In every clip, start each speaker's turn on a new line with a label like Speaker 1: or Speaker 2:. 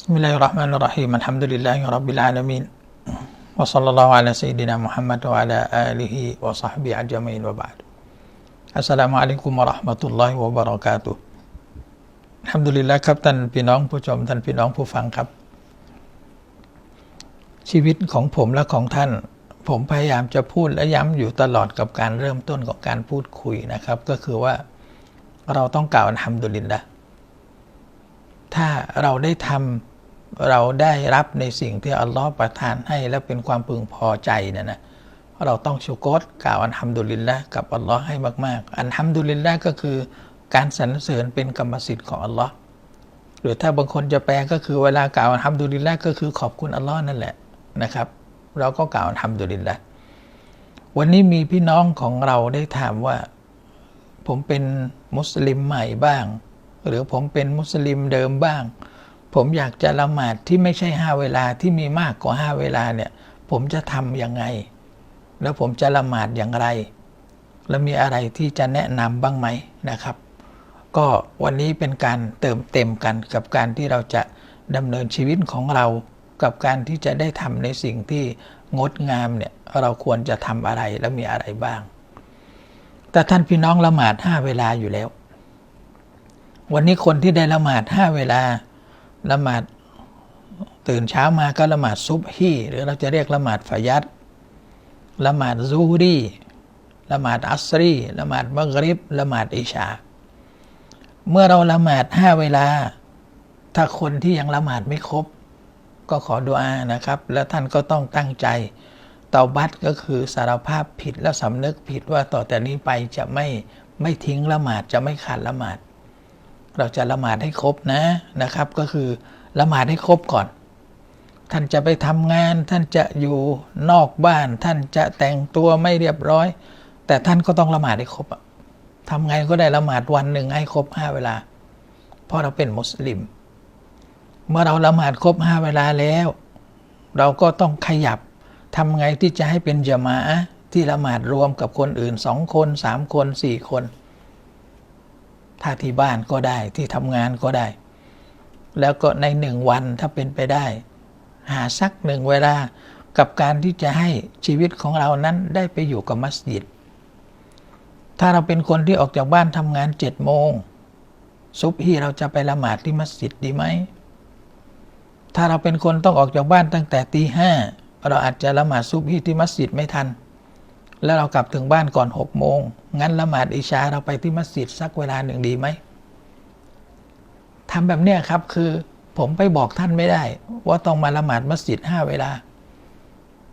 Speaker 1: بسم الله الرحمن الرحيم الحمد لله رب العالمين وصلى الله على سيدنا محمد وعلى آله وصحبه أجمعين وبعد السلام عليكم ورحمة الله وبركاته ทำดุลิลละครับท่านพี่น้องผู้ชมท่านพี่น้องผู้ฟังครับ ชีวิตของผมและของท่าน ผมพยายามจะพูดและย้ำอยู่ตลอดกับการเริ่มต้นของการพูดคุยนะครับ ก็คือว่าเราต้องกล่าวอัลฮัมดุลิลละถ้าเราได้ทำ เราได้รับในสิ่งที่อัลลอฮฺประทานให้และเป็นความพึงพอใจนี่นะเราต้องชุกรกล่าวอัลฮัมดุลิลละกับอัลลอฮ์ให้มาก ๆ อัลฮัมดุลิลละก็คือการสรรเสริญเป็นกรรมสิทธิ์ของอัลลอฮ์หรือถ้าบางคนจะแปลก็คือเวลากล่าวอัลฮัมดุลิลละก็คือขอบคุณอัลลอฮ์นั่นแหละนะครับ เราก็กล่าวอัลฮัมดุลิลละวันนี้มีพี่น้องของเราได้ถามว่า ผมเป็นมุสลิมใหม่บ้าง หรือผมเป็นมุสลิมเดิมบ้าง ผมอยากจะละหมาดที่ไม่ใช่ห้าเวลาที่มีมากกว่าห้าเวลาเนี่ย ผมจะทำยังไง แล้วผมจะละหมาดอย่างไร แล้วมีอะไรที่จะแนะนำบ้างไหมนะครับ ก็วันนี้เป็นการเติมเต็มกันกับการที่เราจะดำเนินชีวิตของเรา กับการที่จะได้ทำในสิ่งที่งดงามเนี่ยเราควรจะทำอะไรและมีอะไรบ้าง แต่ท่านพี่น้องละหมาดห้าเวลาอยู่แล้ว วันนี้คนที่ได้ละหมาดห้าเวลา ละหมาดตื่นเช้ามาก็ละหมาดซุบฮีหรือเราจะเรียกละหมาดฟายัดละหมาดซูรีละหมาดอัสรีละหมาดมักริบละหมาดอิชา เมื่อเราละหมาดห้าเวลา ถ้าคนที่ยังละหมาดไม่ครบ ก็ขอดุอานะครับ แล้วท่านก็ต้องตั้งใจเตาบัตก็คือสารภาพผิดและสำนึกผิดว่าต่อแต่นี้ไปจะไม่ไม่ทิ้งละหมาดจะไม่ขาดละหมาด เราจะละหมาดให้ครบนะนะครับ ก็คือละหมาดให้ครบก่อน ท่านจะไปทำงาน ท่านจะอยู่นอกบ้าน ท่านจะแต่งตัวไม่เรียบร้อย แต่ท่านก็ต้องละหมาดให้ครบอะทำไงก็ได้ละหมาดวันหนึ่งให้ครบห้าเวลา เพราะเราเป็นมุสลิม เมื่อเราละหมาดครบห้าเวลาแล้ว เราก็ต้องขยับทำไงที่จะให้เป็นจมาที่ละหมาดรวมกับคนอื่นสองคนสามคนสี่คน ถ้าที่บ้านก็ได้ที่ทำงานก็ได้ แล้วก็ในหนึ่งวันถ้าเป็นไปได้ หาสักหนึ่งเวลากับการที่จะให้ชีวิตของเรานั้นได้ไปอยู่กับมัสยิด ถ้าเราเป็นคนที่ออกจากบ้านทำงานเจ็ดโมง ซุบฮีเราจะไปละหมาดที่มัสยิดดีไหม ถ้าเราเป็นคนต้องออกจากบ้านตั้งแต่ตีห้าเราอาจจะละหมาดซุบฮีที่มัสยิดไม่ทัน แล้วเรากลับถึงบ้านก่อนหกโมง งั้นละหมาดอิชาเราไปที่มัสยิดสักเวลาหนึ่งดีไหมทำแบบเนี้ยครับคือผมไปบอกท่านไม่ได้ ว่าต้องมาละหมาดมัสยิดห้าเวลา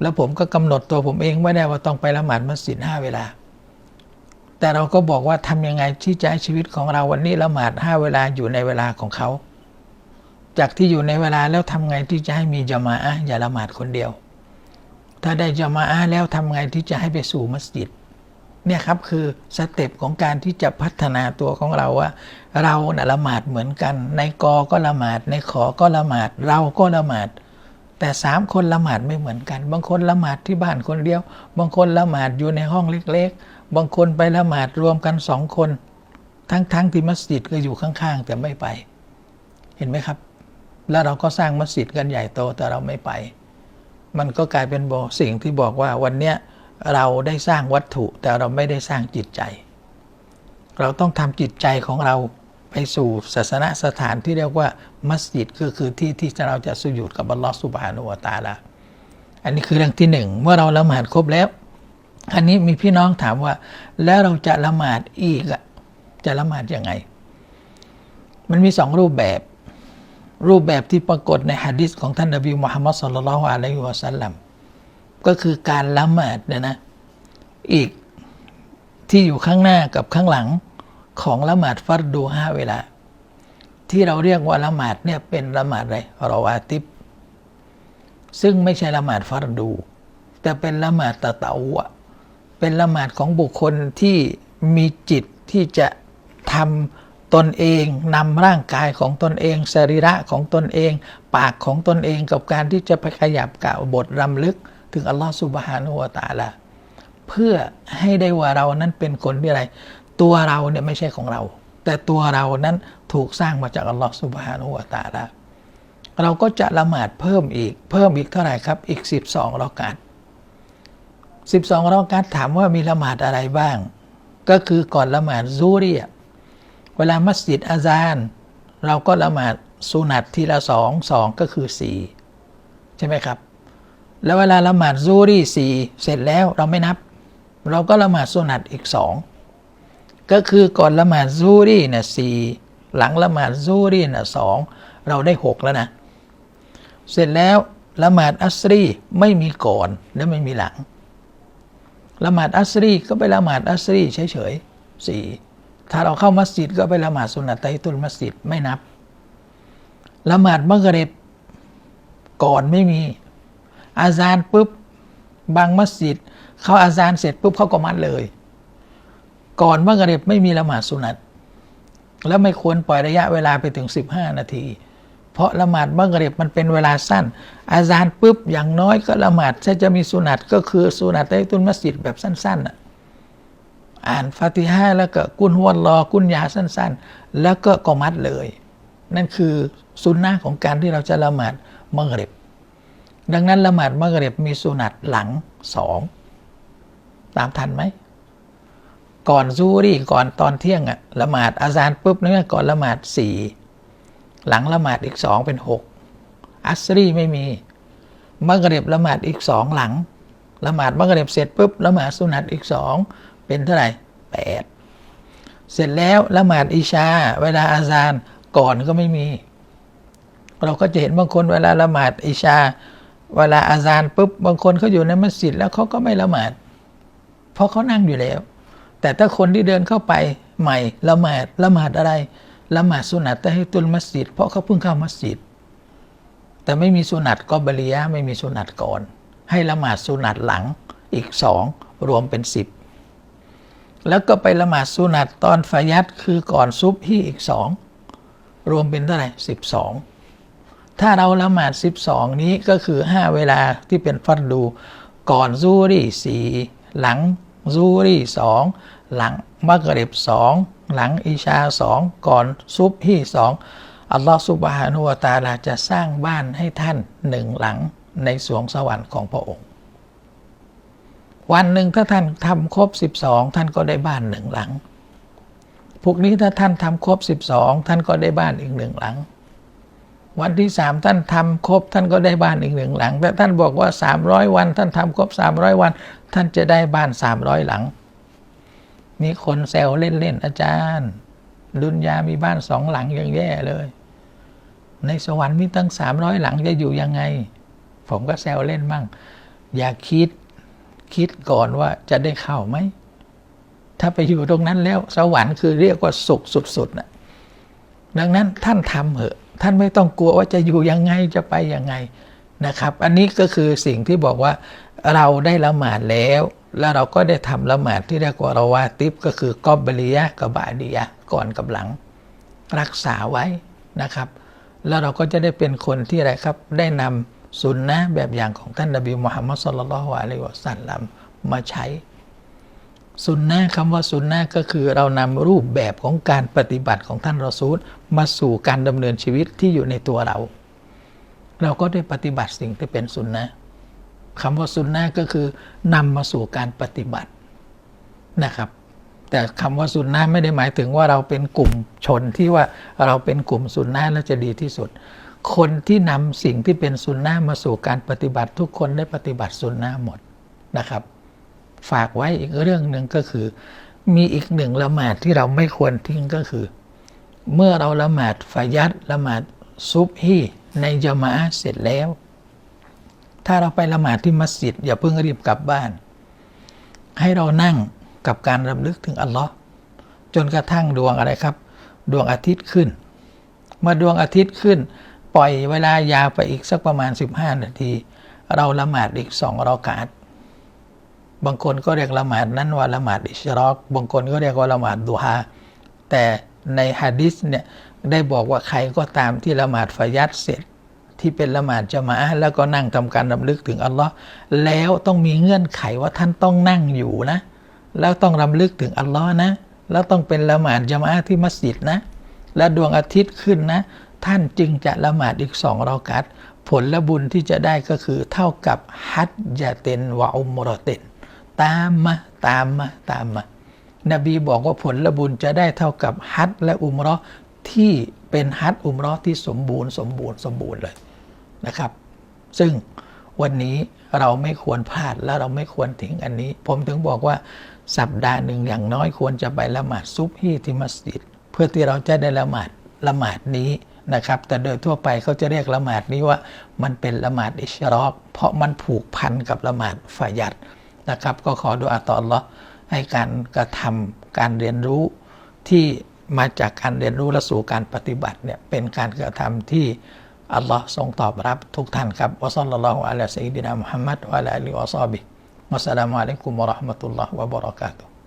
Speaker 1: แล้วผมก็กำหนดตัวผมเองไม่ได้ว่าต้องไปละหมาดมัสยิดห้าเวลา แต่เราก็บอกว่าทำยังไงที่จะให้ชีวิตของเราวันนี้ละหมาดห้าเวลาอยู่ในเวลาของเขา จากที่อยู่ในเวลาแล้วทำไงที่จะให้มีจามาอะอย่าละหมาดคนเดียว ถ้าได้จามาอะห์แล้วทำไงที่จะให้ไปสู่มัสยิดเนี่ยครับคือสเต็ปของการที่จะพัฒนาตัวของเราว่า เราน่ะละหมาดเหมือนกัน ในกอก็ละหมาด ในขอก็ละหมาด เราก็ละหมาด แต่สามคนละหมาดไม่เหมือนกัน บางคนละหมาดที่บ้านคนเดียว บางคนละหมาดอยู่ในห้องเล็ก ๆ บางคนไปละหมาดรวมกันสองคน ทั้งๆที่มัสยิดก็อยู่ข้างๆ แต่ไม่ไป เห็นไหมครับ แล้วเราก็สร้างมัสยิดกันใหญ่โตแต่เราไม่ไป มันก็กลายเป็นบอสิ่งที่บอกว่าวันเนี้ยเราได้สร้างวัตถุแต่เราไม่ได้สร้างจิตใจ เราต้องทำจิตใจของเราไปสู่ศาสนสถานที่เรียกว่ามัสยิดก็คือที่ที่เราจะสุยุดกับอัลลอฮฺสุบฮานุวาตาละอันนี้คือเรื่องที่หนึ่งเมื่อเราละหมาดครบแล้ว อันนี้มีพี่น้องถามว่า แล้วเราจะละหมาดอีกอะจะละหมาดยังไง มันมีสองรูปแบบ รูปแบบที่ปรากฏในฮะดิษของท่านนบีมุฮัมมัดสุลลัลฮุอะลัยฮิวะสัลลัมก็คือการละหมาดเนี่ยนะอีกที่อยู่ข้างหน้ากับข้างหลังของละหมาดฟัรดูห้าเวลา ที่เราเรียกว่าละหมาดเนี่ยเป็นละหมาดอะไรรอวาติบซึ่งไม่ใช่ละหมาดฟัรดู แต่เป็นละหมาดตะเตาวะเป็นละหมาดของบุคคลที่มีจิตที่จะทำ ตนเองนำร่างกายของตนเองสรีระของตนเอง ปากของตนเองกับการที่จะไปขยับกล่าวบทรำลึก ถึงอัลลอฮฺสุบฮานุวะตาลาเพื่อให้ได้ว่าเรานั้นเป็นคนที่อะไร ตัวเราเนี่ยไม่ใช่ของเรา แต่ตัวเรานั้นถูกสร้างมาจากอัลลอฮฺสุบฮานุวะตาลาเราก็จะละหมาดเพิ่มอีกเพิ่มอีกเท่าไหร่ครับอีก 12รอกาต12รอกาตถามว่ามีละหมาดอะไรบ้าง ก็คือก่อนละหมาดซูรีอะ เวลามัสยิดอาซาน เราก็ละหมาดสุนัตทีละสองสองก็คือสี่ใช่ไหมครับ แล้วเวลาละหมาดซูรี่สี่เสร็จแล้วเราไม่นับ เราก็ละหมาดสุนัตอีกสองก็คือก่อนละหมาดซูรีเนี่ยสี่หลังละหมาดซูรีเนี่ยสองเราได้หกแล้วนะ เสร็จแล้วละหมาดอัสรีไม่มีก่อนและไม่มีหลังละหมาดอัสรีก็ไปละหมาดอัสรีเฉยๆสี่ ถ้าเราเข้ามัสยิดก็ไปละหมาดสุนัตไตตุลมัสยิดไม่นับ ละหมาดมักริบก่อนไม่มี อาซานปุ๊บบางมัสยิดเขาอาซานเสร็จปุ๊บเขาก็มัดเลย ก่อนมักริบไม่มีละหมาดสุนัตแล้วไม่ควรปล่อยระยะเวลาไปถึง 15 นาที เพราะละหมาดมักริบมันเป็นเวลาสั้น อาซานปุ๊บอย่างน้อยก็ละหมาดถ้าจะมีสุนัตก็คือสุนัตไตตุลมัสยิดแบบสั้นๆน่ะ อ่านฟาติฮะแล้วก็กุนฮวนรอกุนยาสั้น ๆ แล้วก็กอมัดเลย นั่นคือสุนนะของการที่เราจะละหมาดมักริบดังนั้นละหมาดมักริบมีสุนัตหลังสองตามทันไหมก่อนซูรี่ก่อนตอนเที่ยงอะละหมาดอาซานปุ๊บเนี่ยก่อนละหมาดสี่หลังละหมาดอีกสองเป็นหกอัสรีไม่มีมักริบละหมาดอีกสองหลังละหมาดมักริบเสร็จปุ๊บละหมาดสุนัตอีกสอง เป็นเท่าไหร่แปดเสร็จแล้วละหมาดอิชา เวลาอาซานก่อนก็ไม่มี เราก็จะเห็นบางคนเวลาละหมาดอิชา เวลาอาซานปุ๊บบางคนเขาอยู่ในมัสยิดแล้วเขาก็ไม่ละหมาด เพราะเขานั่งอยู่แล้ว แต่ถ้าคนที่เดินเข้าไปใหม่ละหมาดละหมาดอะไรละหมาดสุนัตแต่ให้ตุลมัสยิดเพราะเขาเพิ่งเข้ามัสยิดแต่ไม่มีสุนัตก็บริยะไม่มีสุนัตก่อน ให้ละหมาดสุนัตหลังอีกสองรวมเป็นสิบ แล้วก็ไปละหมาดสุนัตตอนฟายัดคือก่อนซุบฮีอีกสองรวมเป็นเท่าไหร่สิบสองถ้าเราละหมาดสิบสองนี้ก็คือห้าเวลาที่เป็นฟัดดู ก่อนซูรี่สี่หลังซูรี่สองหลังมักริบสองหลังอิชาสองก่อนซุบฮีสองอัลลอฮฺสุบฮานุวะตาลาจะสร้างบ้านให้ท่านหนึ่งหลังในสวงสวรรค์ของพระองค์ วันหนึ่งถ้าท่านทำครบสิบสองท่านก็ได้บ้านหนึ่งหลัง พวกนี้ถ้าท่านทำครบสิบสองท่านก็ได้บ้านอีกหนึ่งหลัง วันที่สามท่านทำครบท่านก็ได้บ้านอีกหนึ่งหลัง แต่ท่านบอกว่าสามร้อยวันท่านทำครบสามร้อยวัน ท่านจะได้บ้านสามร้อยหลัง มีคนแซวเล่นๆอาจารย์ ดุนยามีบ้านสองหลังยังแย่เลย ในสวรรค์มีตั้งสามร้อยหลังจะอยู่ยังไง ผมก็แซวเล่นมั่งอย่าคิด คิดก่อนว่าจะได้เข้าไหม ถ้าไปอยู่ตรงนั้นแล้วสวรรค์คือเรียกว่าสุขสุดๆนะดังนั้นท่านทำเหอะ ท่านไม่ต้องกลัวว่าจะอยู่ยังไงจะไปยังไงนะครับ อันนี้ก็คือสิ่งที่บอกว่าเราได้ละหมาดแล้ว แล้วเราก็ได้ทำละหมาดที่เรียกว่าเราวาติบก็คือกอบเบลียกับบาดียะก่อนกับหลัง รักษาไว้นะครับ แล้วเราก็จะได้เป็นคนที่อะไรครับได้นำ สุนนะแบบอย่างของท่านนบีมุฮัมมัดสุลลัลฮวาอะลัยวะสัลลัมมาใช้สุนนะคำว่าสุนนะก็คือเรานำรูปแบบของการปฏิบัติของท่านรอซูลมาสู่การดำเนินชีวิตที่อยู่ในตัวเรา เราก็ได้ปฏิบัติสิ่งที่เป็นสุนนะคำว่าสุนนะก็คือนำมาสู่การปฏิบัตินะครับ แต่คำว่าสุนนะไม่ได้หมายถึงว่าเราเป็นกลุ่มชนที่ว่าเราเป็นกลุ่มสุนนะแล้วจะดีที่สุด คนที่นำสิ่งที่เป็นสุนนะมาสู่การปฏิบัติทุกคนได้ปฏิบัติสุนนะหมดนะครับ ฝากไว้อีกเรื่องหนึ่งก็คือ มีอีกหนึ่งละหมาดที่เราไม่ควรทิ้งก็คือ เมื่อเราละหมาดฟายัดละหมาดซุบฮีในจามะเสร็จแล้ว ถ้าเราไปละหมาดที่มัสยิด อย่าเพิ่งรีบกลับบ้าน ให้เรานั่งกับการรำลึกถึงอัลลอฮ์จนกระทั่งดวงอะไรครับ ดวงอาทิตย์ขึ้น เมื่อดวงอาทิตย์ขึ้น ปล่อยเวลายาวไปอีกสักประมาณ 15 นาที เราละหมาดอีกสองรอกาตบางคนก็เรียกละหมาดนั้นว่าละหมาดอิชรอกบางคนก็เรียกว่าละหมาดดูฮาแต่ในฮะดิษเนี่ยได้บอกว่าใครก็ตามที่ละหมาดฟายัดเสร็จที่เป็นละหมาดจะมาแล้วก็นั่งทำการรำลึกถึงอัลลอฮ์แล้วต้องมีเงื่อนไขว่าท่านต้องนั่งอยู่นะ แล้วต้องรำลึกถึงอัลลอฮ์นะ แล้วต้องเป็นละหมาดจะมาที่มัสยิดนะ และดวงอาทิตย์ขึ้นนะ ท่านจึงจะละหมาดอีกสองรอกัตผลละบุญที่จะได้ก็คือเท่ากับฮัจญะเตนวะอุมรอเตนตามมาตามมาตามมานบีบอกว่าผลละบุญจะได้เท่ากับฮัจและอุมรอที่เป็นฮัจอุมรอที่สมบูรณ์สมบูรณ์สมบูรณ์เลยนะครับ ซึ่งวันนี้เราไม่ควรพลาดและเราไม่ควรทิ้งอันนี้ ผมถึงบอกว่าสัปดาห์หนึ่งอย่างน้อยควรจะไปละหมาดซุบฮีที่มัสยิด เพื่อที่เราจะได้ละหมาดละหมาดนี้ นะครับ แต่โดยทั่วไปเขาจะเรียกละหมาดนี้ว่ามันเป็นละหมาดอิชรอก เพราะมันผูกพันกับละหมาดฝายัดนะครับ ก็ขอดุอาต่ออัลลอฮ์ให้การกระทำการเรียนรู้ที่มาจากการเรียนรู้และสู่การปฏิบัติเนี่ยเป็นการกระทำที่อัลลอฮ์ทรงตอบรับทุกท่านครับวะซัลลัลลอฮุอะลัยฮิวะซัลลัมมุฮัมมัดวะอะลาอาลิฮิวะซอบิฮิวะสสลามุอะลัยกุมวะเราะห์มะตุลลอฮ์วะบะเราะกาตุฮ์